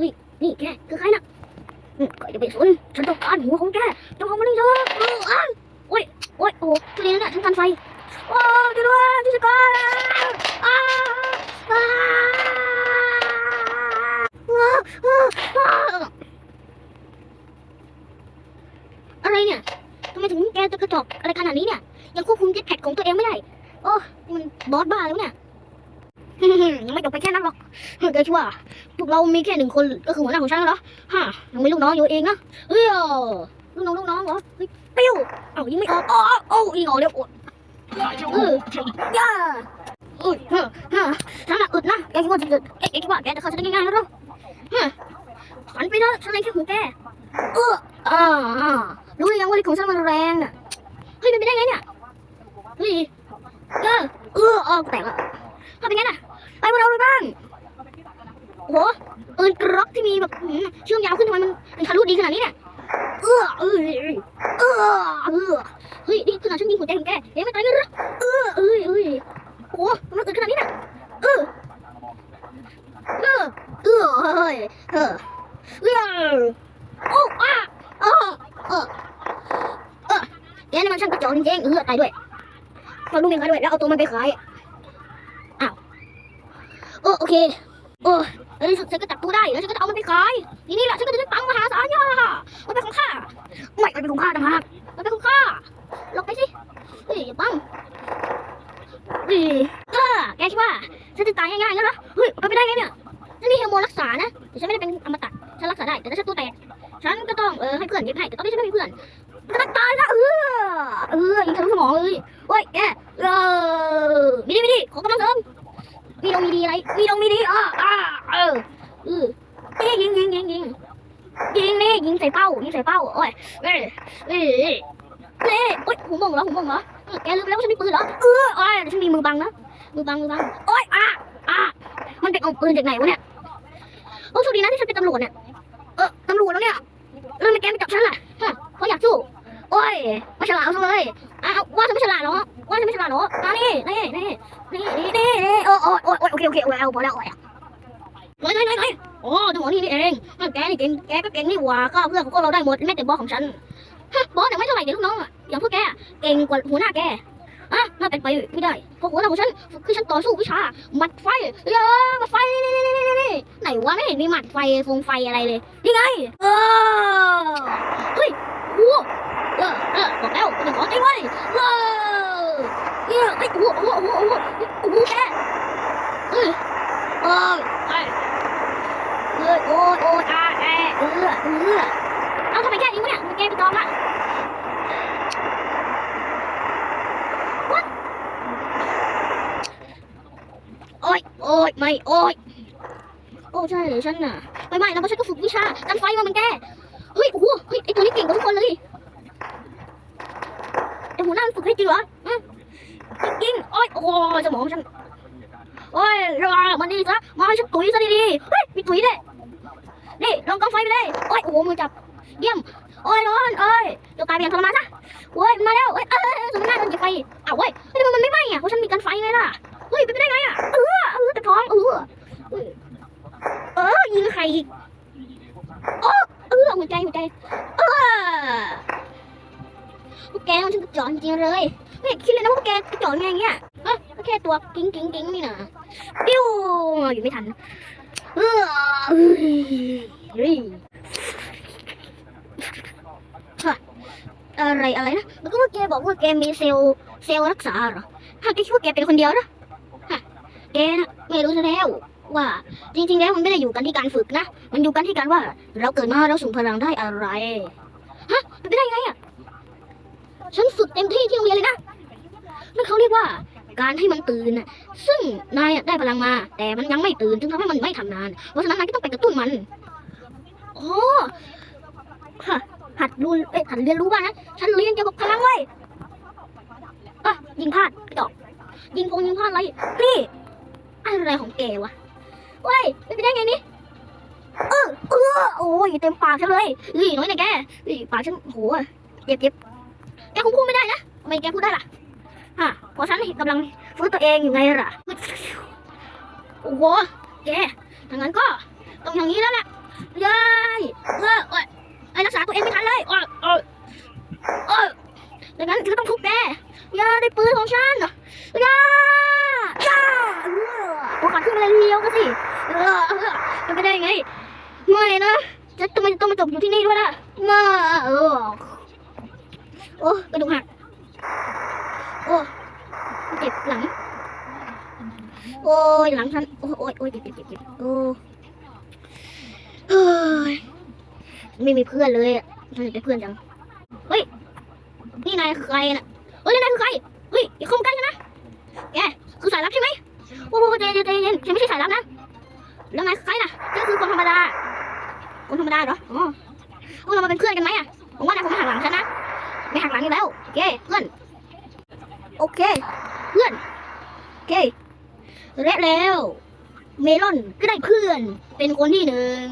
ฮ้ยนี่แกคือใครน่ะก็จะไปสนฉันต้องการหัวของแกจงเอามานี่เถอะเอออ้าวโอ้ยโอ้ยโอ้โหทีนี้เนี่ยฉันทันไฟโอ้ช่วยด้วยช่วยก่อนอ้าวอ้าวอ้าวอ้าวอ้าวอะไรเนี่ยทำไมถึงแกจะกระจอกอะไรขนาดนี้เนี่ยยังควบคุมเจ็ตแพ็กของตัวเองไม่ได้ โอ้มันบอสบ้าแล้วเนี่ย ยังไม่จบไปแค่นั้นหรอกแกคิดว่าพวกเรามีแค่หนึ่งคนก็คือหัวหน้าของฉันแล้วเหรอฮะยังมีลูกน้องอยู่เองนะเอ้ยลูกน้องลูกน้องเหรอเฮ้ยปิ้วเอ้ายิงไม่ออกอ๋อโอ้ยิงออกเดี๋ยวอดเออย่าเอ้ยเฮ้อเฮ้อฉันน่ะอึดนะแกคิดว่าจะเอ๊ะแกคิดว่าแกจะฆ่าฉันได้ง่ายๆแล้วเหรอฮะฝันไปเถอะฉันเลยแค่หูแกเอออ่าอ่ารู้ยังว่าที่ของฉันมันแรงน่ะเฮ้ยเป็นไปได้ไงเนี่ยเฮ้ยเออเออเออแตกละทำเป็นไงน่ะ ไปพวกเราเลยบ้างโอ้โหปืนกรอกที่มีแบบเชื่อมยาวขึ้นทำไมมันมันทะลุดีขนาดนี้เนี่ยเออเออเออเออเฮ้ยนี่ขนาดฉันยิงหัวใจของแกยังไม่ตายเลยเหรอเออเอ้ยเอ้ยโอ้โหมันอึดขนาดนี้น่ะเออเออเออเฮ้ยเออเออโอ้อะเออเออเออแกนี่มันช่างกระจอกจริงๆเออตายด้วยฟังดูเมีขายด้วยแล้วเอาตัวมันไปขาย เออโอเคเออแล้วฉันก็จับตัวได้ แล้วฉันก็จะเอามันไปขายทีนี้แหละฉันก็จะได้ตังค์มหาศาลย่ามันเป็นของข้า ไม่มันเป็นของข้าต่างหากมันเป็นของข้าลงไปสิเฮ้ยอย่าปังเฮ้ยเออแกคิดว่าฉันจะตายง่ายๆงั้นเหรอ เฮ้ยไปนไปได้ไงเนี่ยฉันมีเฮอร์โมรักษานะ แต่ฉันไม่ได้เป็นอมตะ ฉันรักษาได้ แต่ถ้าฉันตัวแตก ฉันก็ต้องเออให้เพื่อนเย็บให้ แต่ตอนนี้ฉันไม่มีเพื่อนฉันจะตายละเออ เออยิงทะลุสมองเลยโอ้ยแกเออไม่ดีไม่ดีขอกำลังเสริม มีดงมีดีอะไรมีดงมีดีอ่าอ่าเออเออเอ้ยยิงยิงยิงยิงยิงนี่ยิงใส่เป้ายิงใส่เป้าโอ้ยเอ้ยเอ้ยเอ้ยเอ้ยโอ้ยหูมงเหรอหูมงเหรอแกลืมไปแล้วว่าฉันมีปืนเหรอเออโอ้ยฉันมีมือบังนะมือบังมือบังโอ้ยอะอะมันเป็นเอาปืนจากไหนวะเนี่ยโอ้โชคดีนะที่ฉันเป็นตำรวจเนี่ยเออตำรวจแล้วเนี่ยแล้วทำไมแกไม่จับฉันล่ะฮะเพราะอยากสู้โอ้ยไม่ฉลาดเอาซะเลยอ้าวว่าฉันไม่ฉลาดเหรอ ไม่ฉลาดเหรออะนี่นี่นี่นี่นี่นี่นี่โอ้โอ้โอ้โอ้โอเคโอเคโอ้เอาพอแล้วโอ้ยน้อยน้อยน้อยโอ้จังหวนี้นี่เองแกนี่เก่งแกก็เก่งนี่หว่าก็เพื่อนของเราได้หมดแม้แต่บอสของฉันบอสเนี่ยไม่เท่าไหร่เดี๋ยวลูกน้องอย่างพวกแกเก่งกว่าหัวหน้าแกอะน่าเป็นไปไม่ได้เพราะหัวหน้าของฉันคือฉันต่อสู้วิชาหมัดไฟเยอะหมัดไฟนี่นี่นี่นี่ไหนวะไม่เห็นมีหมัดไฟฟงไฟอะไรเลยนี่ไงเออเฮ้ยโอ้เออเออบอกแล้วเป็นของจริงเว้ย อ้ยไอ้โอ้โหโอ้โหโอ้โหโอ้โหแกเอ้ยเอ้ยเอ้ยเอ้ยโอ้ยโอ้ยอ่าแอเออเออเอาทำไมแกยิงวะเนี่ยทำไมแกไปตอมละโอ้ยโอ้ยไม่โอ้ยโอ้ใช่ฉันน่ะไม่ไม่นะเพราะฉันก็ฝึกวิชากันไฟมาเหมือนแกเฮ้ยโอ้โหเฮ้ยไอตัวนี้เก่งกว่าทุกคนเลยไอหัวหน้ามันฝึกให้จริงเหรออืม จริงโอ้ยโอ้ยสมองฉันโอ้ยระวังมันดีซะมาให้ฉันตุ๋ยซะดีๆเฮ้ยมีตุ๋ยด้วยนี่ลองกองไฟไปเลยโอ้ยโอ้โหมือจับเยี่ยมโอ้ยร้อนเอ้ยจะตายไปอย่างทรมานซะโอ้ยมาแล้วเอ้ยเอ้ยสมน้าโดนจุดไฟอ้าวเว้ยเฮ้ยทำไมมันไม่ไหม้อะเพราะฉันมีกันไฟไงล่ะเฮ้ยเป็นไปได้ไงอะเออเออแต่ท้องเออเออยิงใครอีกโอ้เออหัวใจหัวใจ พวกแกมันช่างกระจอกจริงๆเลยไม่คิดเลยนะว่าพวกแกกระจอกไงอย่างเงี้ยฮะก็แค่ตัวกิ้งกิ้งกิ้งนี่นะปิ้วอยู่ไม่ทันเออเฮ้ยฮะอะไรอะไรนะมันก็ว่าแกบอกว่าแกมีเซลล์เซลล์รักษาเหรอฮะแกคิดว่าแกเป็นคนเดียวนะฮะแกนะไม่รู้ซะแล้วว่าจริงๆแล้วมันไม่ได้อยู่กันที่การฝึกนะ มันอยู่กันที่การว่าเราเกิดมาเราส่งพลังได้อะไร ฮะเป็นไปได้ไงอะ ฉันฝึกเต็มที่ที่โรงเรียนเลยนะนั่นเขาเรียกว่าการให้มันตื่นน่ะ ซึ่งนายได้พลังมา แต่มันยังไม่ตื่นจึงทำให้มันไม่ทำงาน เพราะฉะนั้นนายก็ต้องไปกระตุ้นมันโอ้ฮะหัดรู้เอ้ยหัดเรียนรู้บ้างนะฉันเรียนเกี่ยวกับพลังเว้ยอะยิงพลาดจอก ยิงพงยิงพลาดอะไรนี่อะไรของแกวะเว้ยไปได้ไงนี่เออเออโอ้ยเต็มปากฉันเลยเฮ้ยน้อยนะแกเฮ้ยปากฉันโหเจ็บเจ็บ คงพูดไม่ได้นะทำไมแกพูดได้ล่ะฮะเพราะฉันกำลังฟื้นตัวเองอยู่ไงล่ะโอ้โหแกถ้างั้นก็ต้องอย่างนี้แล้วแหละรักษาตัวเองไม่ทันเลยโอ้ยโอ้ยโอ้ยดังนั้นฉันก็ต้องทุบแกอย่าได้ปืนของฉันอย่าอย่าเออหัวขาดขึ้นมาเลยทีเดียวก็สิเออเออเป็นไปได้ยังไงไม่นะจะทำไมต้องมาจบอยู่ที่นี่ด้วยล่ะมาเออ โอ้กระดูกหัก โอ้เจ็บหลัง โอ้ยหลังฉันโอ้ยโอ้ยเจ็บเจ็บเจ็บโอ้เฮ้ยไม่มีเพื่อนเลยอะฉันอยากได้เพื่อนจัง เฮ้ย นี่นายคือใครน่ะเฮ้ยนี่นายคือใคร เฮ้ยอย่าเข้มกันนะแกคือสายลับใช่ไหมโอ้โหใจเย็นใจเย็นฉันไม่ใช่สายลับนะ แล้วนายคือใครน่ะฉันคือคนธรรมดา คนธรรมดาเหรอ อ๋อเออเรามาเป็นเพื่อนกันไหมอะผมว่านายคงไม่หักหลังฉันนะ ไม่หักหลังอยู่แล้วโอเคเพื่อนโอเค เพื่อนโอเคและแล้ว เมลอนก็ได้เพื่อนเป็นคนที่หนึ่ง